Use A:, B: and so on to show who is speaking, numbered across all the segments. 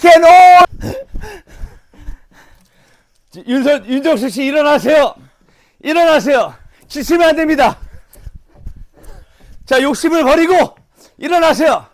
A: can all 윤선 윤정수 씨 일어나세요. 일어나세요. 지치면 안 됩니다. 자 욕심을 버리고 일어나세요.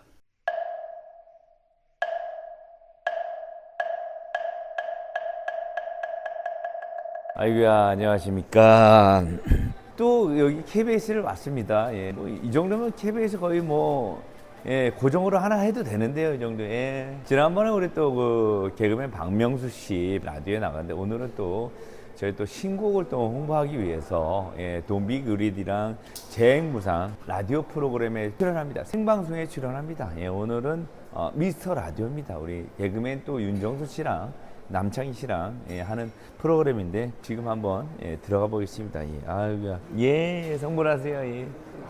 A: 아이고야 안녕하십니까. 또 여기 KBS를 왔습니다. 예, 뭐 이 정도면 KBS 거의 뭐 예, 고정으로 하나 해도 되는데요, 이 정도. 예. 지난번에 우리 또 그 개그맨 박명수 씨 라디오에 나갔는데 오늘은 또 저희 또 신곡을 또 홍보하기 위해서 예, 돈비 그리디랑 재행무상 라디오 프로그램에 출연합니다. 생방송에 출연합니다. 예, 오늘은 어, 미스터 라디오입니다. 우리 개그맨 또 윤정수 씨랑 남창희 씨랑 예, 하는 프로그램인데 지금 한번 예, 들어가 보겠습니다. 예. 아유야. 예, 성불하세요. 예.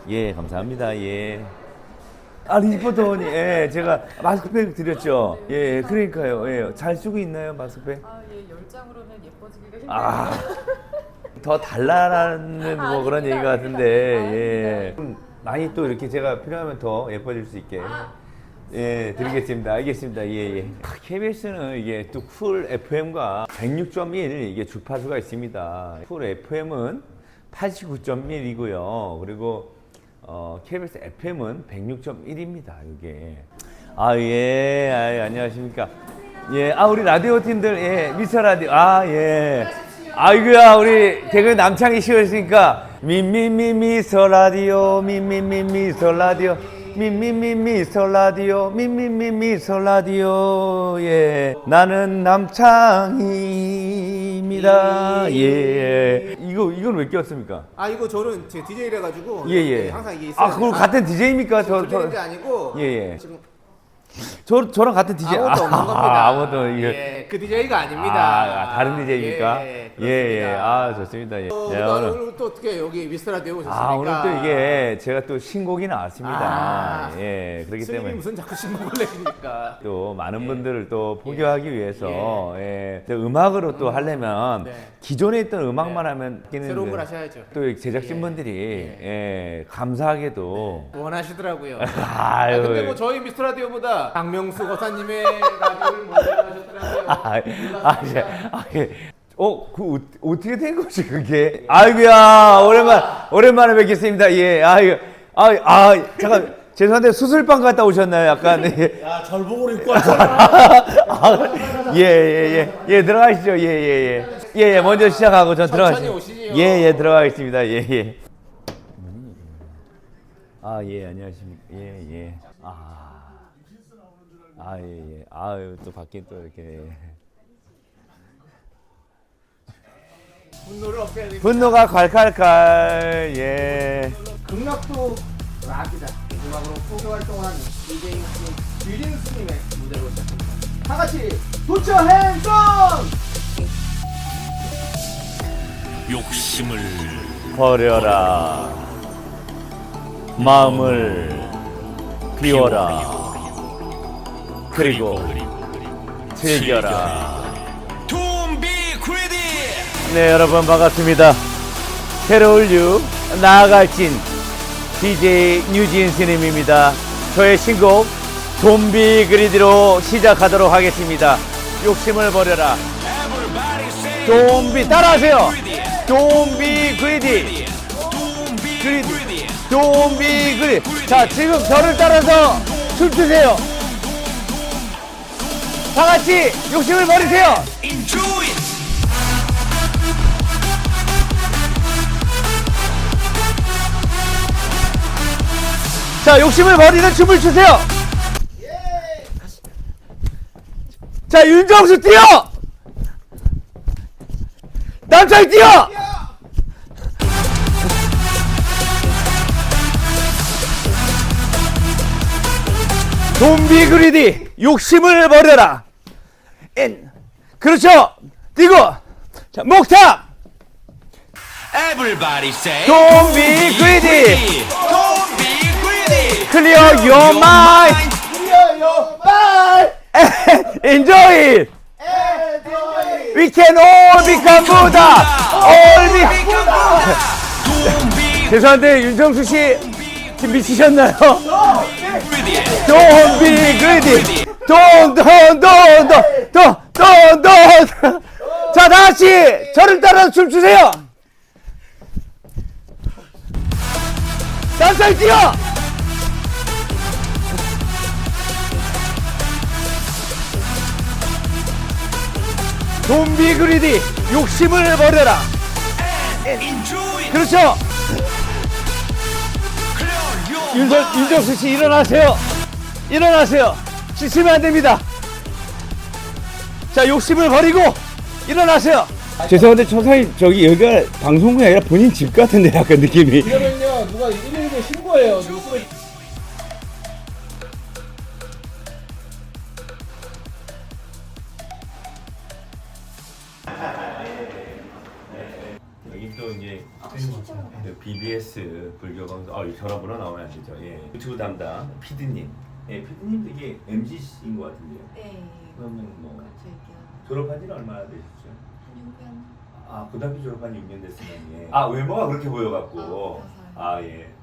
A: 예, 감사합니다. 예. 아, 리포터니, 예, 제가 마스크팩 드렸죠. 예, 그러니까요. 예, 잘 쓰고 있나요, 마스크팩?
B: 아, 예, 열장으로는 예뻐지기가 힘들어요.
A: 아, 더 달라라는 뭐 그런 얘기 같은데, 예. 좀 많이 또 이렇게 제가 필요하면 더 예뻐질 수 있게. 예, 드리겠습니다. 알겠습니다. 예, 예. KBS는 이게 또 쿨 FM과 106.1 이게 주파수가 있습니다. 쿨 FM은 89.1이고요. 그리고 어, KBS FM은 106.1입니다. 이게. 아, 예. 아, 안녕하십니까. 예. 아, 우리 라디오 팀들 예. 미스터 라디오. 아, 예. 아이고야, 우리 개그 남창희 씨가 있으니까 미미미 미스터 라디오 미미미 미스터 라디오 미미미 미스터 라디오. 미미미 미스터 라디오. 예. 나는 남창희입니다. 예. 이거 이건 왜 꼈습니까?
C: 아 이거 저는 제 DJ를 해가지고
A: 예예.
C: 네, 항상 이게 있어요.
A: 아 그걸 같은 DJ입니까?
C: 저,
A: 저,
C: 저, 게
A: 저,
C: 아니고
A: 예, 예.
C: 지금
A: 저 저랑 같은 DJ
C: 아무것도 없는 겁니다.
A: 아, 아무것도 이게.
C: 예, 그 DJ가 아닙니다.
A: 아, 다른 DJ입니까?
C: 예,
A: 예, 예. 아, 좋습니다. 예.
C: 어,
A: 예,
C: 나
A: 오늘.
C: 오늘 또 어떻게 여기 미스터 라디오 오셨습니까?
A: 아, 오늘 또 이게 제가 또 신곡이 나왔습니다.
C: 아,
A: 예, 그렇기
C: 스님이
A: 때문에.
C: 무슨 자꾸 신곡을 내십니까?
A: 또 많은 분들을 또 포교하기 위해서 예. 또 음악으로 또 하려면
C: 네.
A: 기존에 있던 음악만 하면 끼는
C: 새로운 그걸 하셔야죠.
A: 또 제작진 분들이 예. 감사하게도
C: 원하시더라고요.
A: 아유.
C: 아, 근데 뭐 저희 미스터 라디오보다 박명수 거사님의 라디오를 먼저 하셨더라고요.
A: 아, 아, 예. 아, 예. 어, 그 어, 어떻게 된 거지 그게? 아이고야 오랜만 오랜만에 뵙겠습니다. 예, 아이고, 아, 아, 잠깐 죄송한데 수술방 갔다 오셨나요? 약간 예.
D: 야, 절복을 입고 왔잖아.
A: 아, 예, 예, 예, 예, 들어가시죠. 예, 예, 예, 예, 예, 먼저 시작하고 전
C: 천천히
A: 들어가시죠.
C: 오시지요.
A: 예, 예, 들어가겠습니다. 예, 예. 아, 예, 안녕하십니까. 예, 예. 아, 아, 예, 예. 아유, 또 밖에 또 이렇게. 예.
C: 분노를 없애야 되니까.
A: 분노가 콸콸콸 예
C: 극락도 락이다. 음악으로 포교 활동을 하는 DJ 스님, 뮤진 스님의 무대로 시작합니다. 다 같이 도처 핸섬!
D: 욕심을
A: 버려라 마음을 비워라 그리고 즐겨라 네 여러분 반갑습니다. 유 나아갈진 DJ 뉴진 스님입니다. 저의 신곡 좀비 그리드로 시작하도록 하겠습니다. 욕심을 버려라. 좀비 따라하세요. 좀비 그리디 그리디 좀비 그리 자 지금 저를 따라서 춤추세요. 다 같이 욕심을 버리세요 자 욕심을 버리는 춤을 추세요. 자 윤정수 뛰어! 남창 뛰어! 좀비 그리디 욕심을 버려라. 엔. 그렇죠? 뛰고. 자 목탁!
D: Everybody say
A: 좀비 그리디 클리어 your mind enjoy it we can all become Buddha all be
D: Don't be
A: 죄송한데 윤정수 씨 지금 미치셨나요?
D: greedy
A: Don't be greedy 돈, 돈, 돈, 돈, 돈, 돈, 돈. 자, 다 같이 저를 따라 춤 추세요. dancer 뛰어. 좀비 그리디 욕심을 버려라. 그렇죠. 윤석, 윤정수 씨 일어나세요. 일어나세요. 지치면 안 됩니다. 자, 욕심을 버리고 일어나세요. 죄송한데 천사님 저기 여기가 방송국이 아니라 본인 집 같은데 약간 느낌이.
C: 이러면요 누가 119에 신고해요. 누구
A: 여기 또 이제 그 BBS 불교 방송 아 전화번호 나오면 안 되죠. 예. 유튜브 담당 피디님. 예, 피디님도 이게 MG인 것 같은데요.
B: 네.
A: 그러면 뭐
B: 얘기하는
A: 졸업한 지는 얼마나 되셨죠?
B: 한육년
A: 아 고등학교 졸업한 6년 됐으면 예. 아 외모가 그렇게 보여갖고
B: 아,
A: 아 예.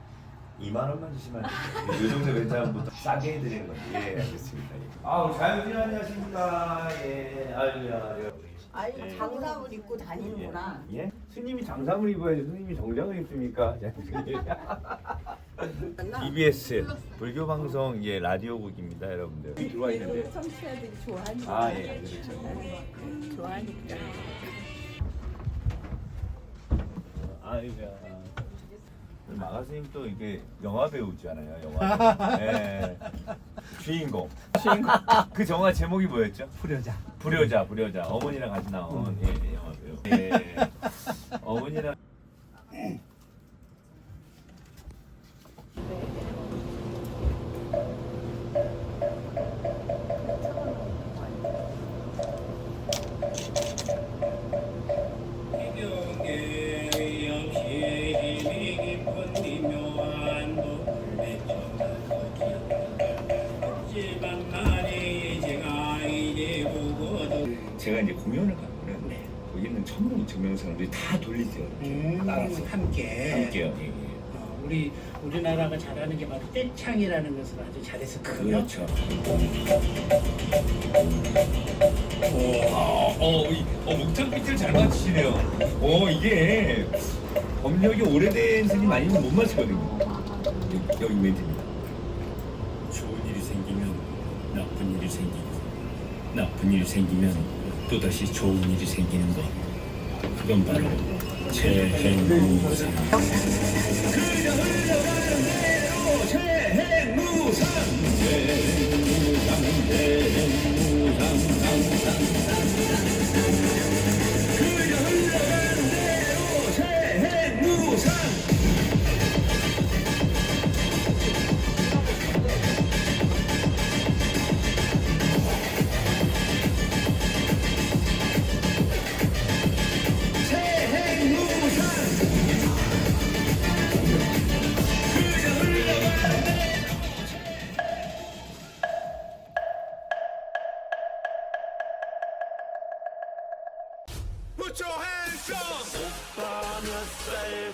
A: 2만 원만 주시면 안 돼요. 요 정도 멘트하면 싸게 해드리는 건데 예 알겠습니다. 예. 아 우리 자연님 안녕하십니까 예 아유 야
E: 아이 장갑을 입고 다니는구나.
A: 예? 스님이 장상을 입어야지 스님이 정장을 입습니까? EBS 불교 방송 예 라디오국입니다 여러분들 들어와 있는데
E: 청취자들이 좋아하니까.
A: 아 예 그렇죠.
E: 좋아하니까.
A: 아이고야. 마가스님 또 이게 영화 배우잖아요. 영화. 예. 주인공. 주인공. 그 영화 제목이 뭐였죠? 불효자. 불효자, 불효자. 어머니랑 같이 나온 예, 예, 영화 배우. 예. 어머니랑
F: 제가 이제 공연을 가면은 거기는 천문 증명사람들이 다 돌리세요. 이렇게 따라서
G: 함께,
F: 함께요. 예, 예.
G: 어, 우리 우리나라가 잘하는 게 바로 떼창이라는 것을 아주 잘했었거든요.
F: 그렇죠. 와, 어, 이, 어, 목장 비트를 잘 맞추시네요. 어, 이게 법력이 오래된 스님 아니면 못 맞추거든요. 여기, 여기 멘트입니다.
H: 좋은 일이 생기면 나쁜 일이 생기고 나쁜 일이 생기면 또다시 좋은 일이 생기는 것. 그건 바로 재행무상
D: hands up 오빠 몇살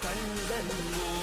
D: 간단 무살